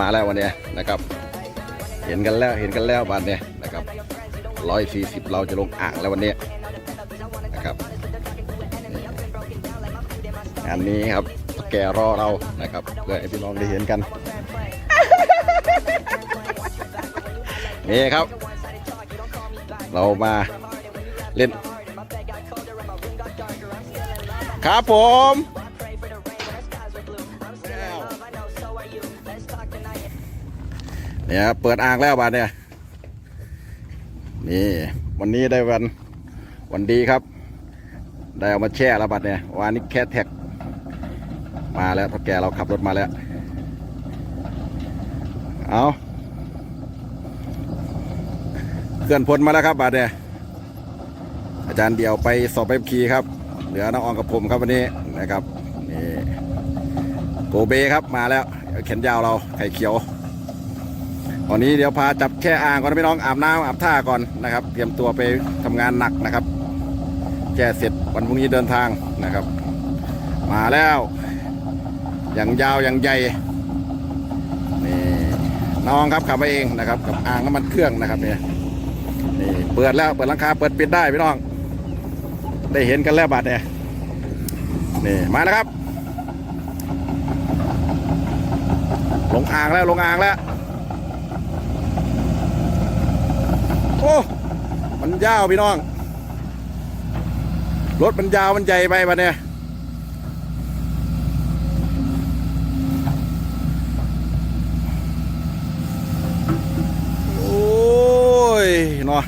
มาแล้ววันนี้นะครับ เห็นกันแล้วเห็นกันแล้ววันนี้นะครับร้อยสี่สิบเราจะลงอ่างแล้ววันนี้นะครับงานนี้ครับแกรอเรานะครับเพื่อให้พี่น้องได้เห็นกันนี่ครับ เรามาเล่น ครับผม เนี่ยเปิดอ่างแล้วบาทเนี่ยนี่วันนี้ได้วันวันดีครับ ได้เอามาแช่แล้วบัดเนี่ยวันนี้แค่แท็ก มาแล้วพ่อแกเราขับรถมาแล้ว เอาเคลื่อนพลมาแล้วครับบาดเนี่ยอาจารย์เดียวไปสอบไปขับขี่ครับ เหลือน้องอองกับผมครับวันนี้นะครับนี่โกเบครับมาแล้วเข็นยาวเราไข่เขียว วันนี้เดี๋ยวพาจับแค่อ่างก่อนพี่น้องอาบน้ำอาบท่าก่อนนะครับ เตรียมตัวไปทำงานหนักนะครับแช่เสร็จวันพรุ่งนี้เดินทางนะครับ มาแล้วอย่างยาวอย่างใหญ่นี่น้องครับขับมาเองนะครับ กับอ่างน้ำมันเครื่องนะครับเนี่ยนี่เปิดแล้วเปิดหลังคาเปิดปิดได้พี่น้อง ได้เห็นกันแล้วบัดเนี่ยนี่มาแล้วครับ ลงอ่างแล้วลงอ่างแล้ว โอ้มันยาวพี่น้อง รถมันยาวมันใหญ่ไปบัดเนี่ยโอ้ยเนาะ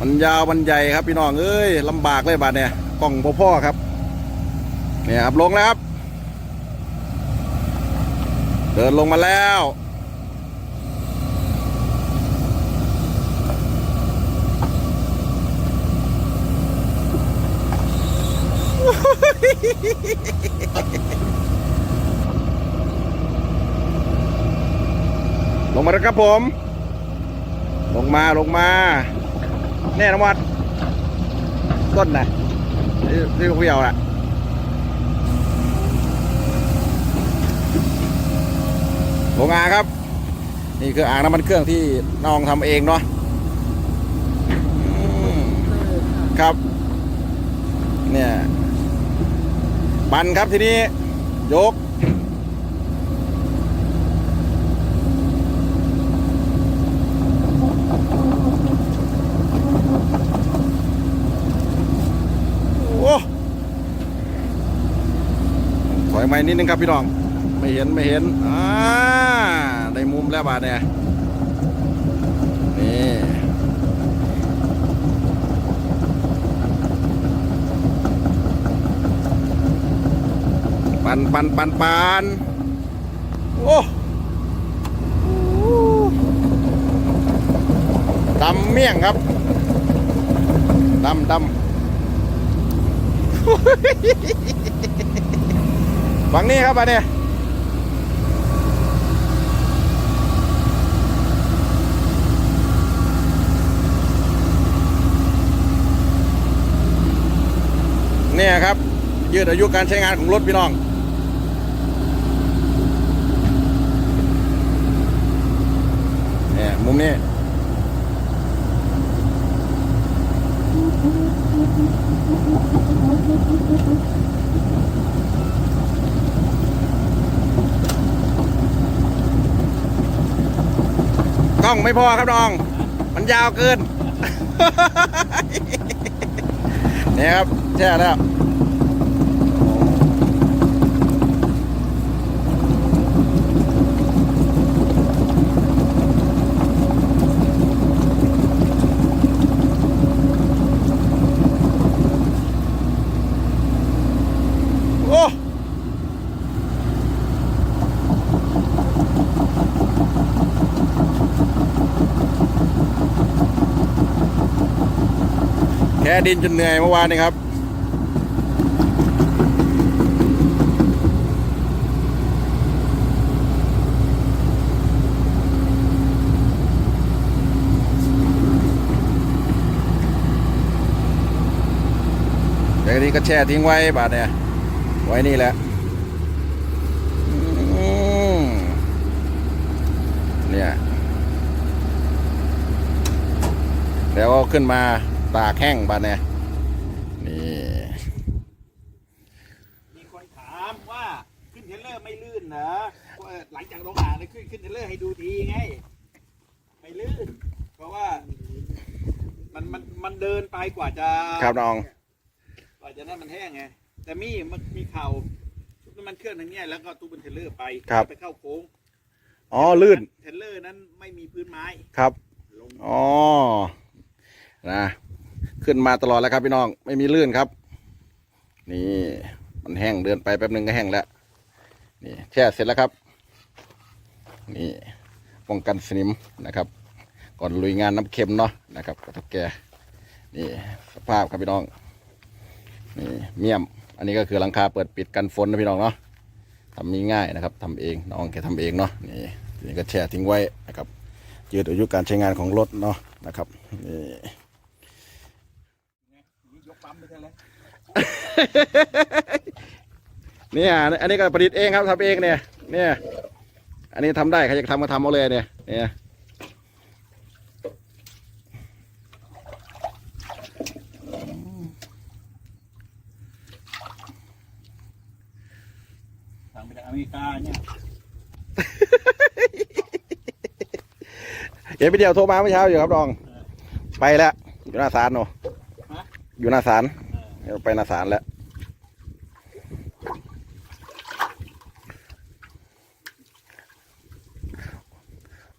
มันยาวมันใหญ่ครับพี่น้องเอ้ยลำบากเลยบาดเนี่ยกล่องพ่อพ่อครับเนี่ยครับลงแล้วครับ เดินลงมาแล้ว ลงมาแล้วครับผม ลงมาลงมา แน่นอนวัด ต้นนะนี่เพียวอะโรงงานครับ นี่คืออ่างน้ำมันเครื่องที่น้องทำเองเนาะครับ เนี่ย ปันครับทีนี้ ยก โอ้ถอยมานิดนึงครับพี่น้อง ไม่เห็นไม่เห็น อ่า ได้มุมแล้วบาดเนี่ย นปันปันปันโอ้ดำเมี่ยงครับดำดำฝั่งนี้ครับอันนี้เนี่ยครับยืดอายุการใช้งานของรถพี่น้อง เนี่ย มุมนี้ กล้องไม่พอครับน้อง มันยาวเกิน เนี่ยครับ แช่แล้ว โอ้ แค่ดินจนเหนื่อยเมื่อวานนี้ครับ แต่ทีนี้ก็แช่ทิ้งไว้บาทเนี่ย ไว้นี่แหละเนี่ย แล้วก็ขึ้นมา ตากแห้งบานเนี่ยนี่มีคนถามว่าขึ้นเทรลเลอร์ไม่ลื่นเหรอว่าหลังจากลงอ่างเลยขึ้นขึ้นเทรลเลอร์ให้ดูทีไง ไม่ลื่น เพราะว่ามันมันมันเดินไปกว่าจะครับน้องกว่าจะนั่นมันแห้งไงแต่มีมันมีเข่าน้ำมันเครื่องทางเนี้ยแล้วก็ตู้เป็นเทรลเลอร์ไปครับไปเข้าโค้งอ๋อลื่นเทรลเลอร์นั้นไม่มีพื้นไม้ครับลงอ๋อนะ ขึ้นมาตลอดแล้วครับพี่น้องไม่มีลื่นครับ นี่มันแห้งเดินไปแป๊บนึงก็แห้งแล้วนี่แช่เสร็จแล้วครับ นี่ป้องกันสนิมนะครับ ก่อนลุยงานน้ำเค็มเนาะนะครับกระทบแกนี่สภาพครับพี่น้องนี่เมี่ยม อันนี้ก็คือหลังคาเปิดปิดกันฝนนะพี่น้องเนาะทำง่ายนะครับทำเองน้องแกทำเองเนาะนี่ทีนี้ก็แช่ทิ้งไว้นะครับยืดอายุการใช้งานของรถเนาะนะครับนี่ ยกปั๊มไปเท่าไหร่ เนี่ยอันนี้ก็ประดิษฐ์เองครับทำเองเนี่ยเนี่ยอันนี้ทำได้ใครจะทำก็ทำเอาเลยเนี่ยเนี่ยสั่งไปจากอเมริกาเนี่ยเห็นพี่เดียวโทรมาเมื่อเช้าอยู่ครับน้อง ไปแล้ว อยู่หน้าศาลเนาะฮะอยู่หน้าศาล เออเดี๋ยวไปน้าศาลแล้ว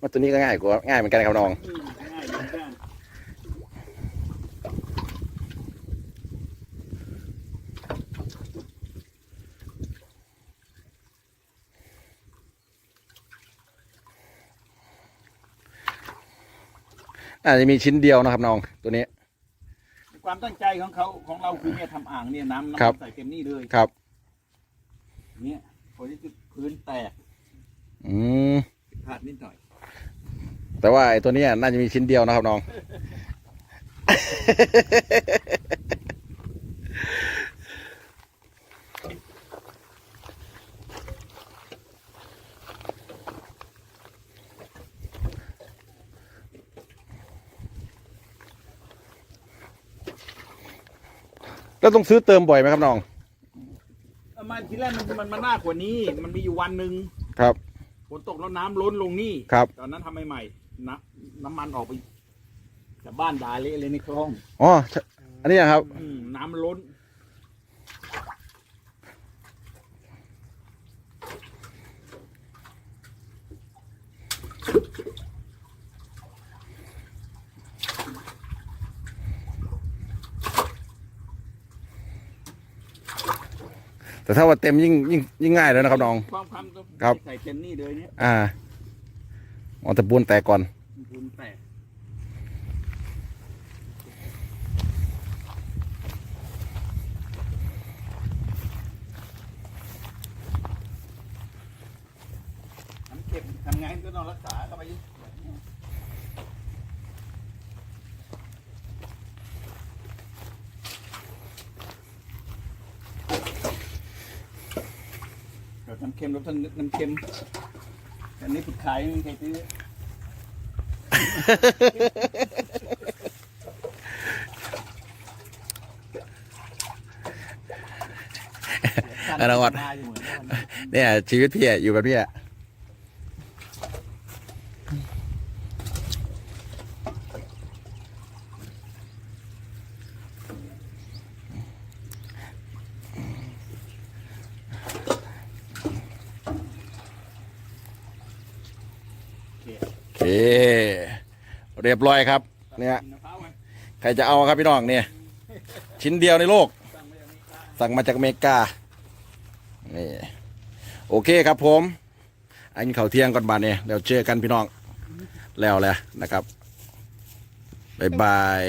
ว่าตัวนี้ก็ง่ายกว่าง่ายเหมือนกันครับน้องอ่ายเหมือนกันอาจจะมีชิ้นเดียวนะครับน้องตัวนี้ ความตั้งใจของเขาของเราคือเนี่ยทำอ่างเนี่ยน้ำครับน้ำใส่เต็มนี่เลยครับ เนี่ยพอที่จุดพื้นแตกอืมพลาดนิดหน่อย แต่ว่าไอ้ตัวเนี้ยน่าจะมีชิ้นเดียวนะครับน้อง แล้วต้องซื้อเติมบ่อยไหมครับน้องเอามาทีแรกมันมันมันมากกว่านี้ มันมีอยู่วันหนึ่งครับฝนตกแล้วน้ำล้นลงนี่ครับตอนนั้นทำใหม่ๆน้ำน้ำมันออกไปจากบ้านดาเละเลยในคลองอ๋อใช่อันนี้นะครับ อืมน้ำมันล้น แต่ถ้าว่าเต็มยิ่งยิ่งยิ่งง่ายเลยนะครับน้อง ความความต้องครับ ใส่เต็มนี่เลยเนี่ยอ่าอ๋อแต่ปูนแตกก่อนพื้นแตกน้ำเก็บทำไงก็ต้องรักษาเข้าไป อยู่เดี๋ยวน้ำเค็มรสน้ำเค็มอันนี้ผิดขายไม่มีใครซื้ออนาคตมาอยู่เหมือนกันเนี่ยชีวิตพี่อะอยู่แบบพี่อะโอเค เรียบร้อยครับ เนี่ยใครจะเอาครับพี่น้องเนี่ย ชิ้นเดียวในโลก สั่งมาจากอเมริกาเนี่ โอเคครับผม อันเขาเที่ยงก่อนบานเนี่ยเดี๋ยวเจอกันพี่น้อง แล้วแหละนะครับ บ๊ายบาย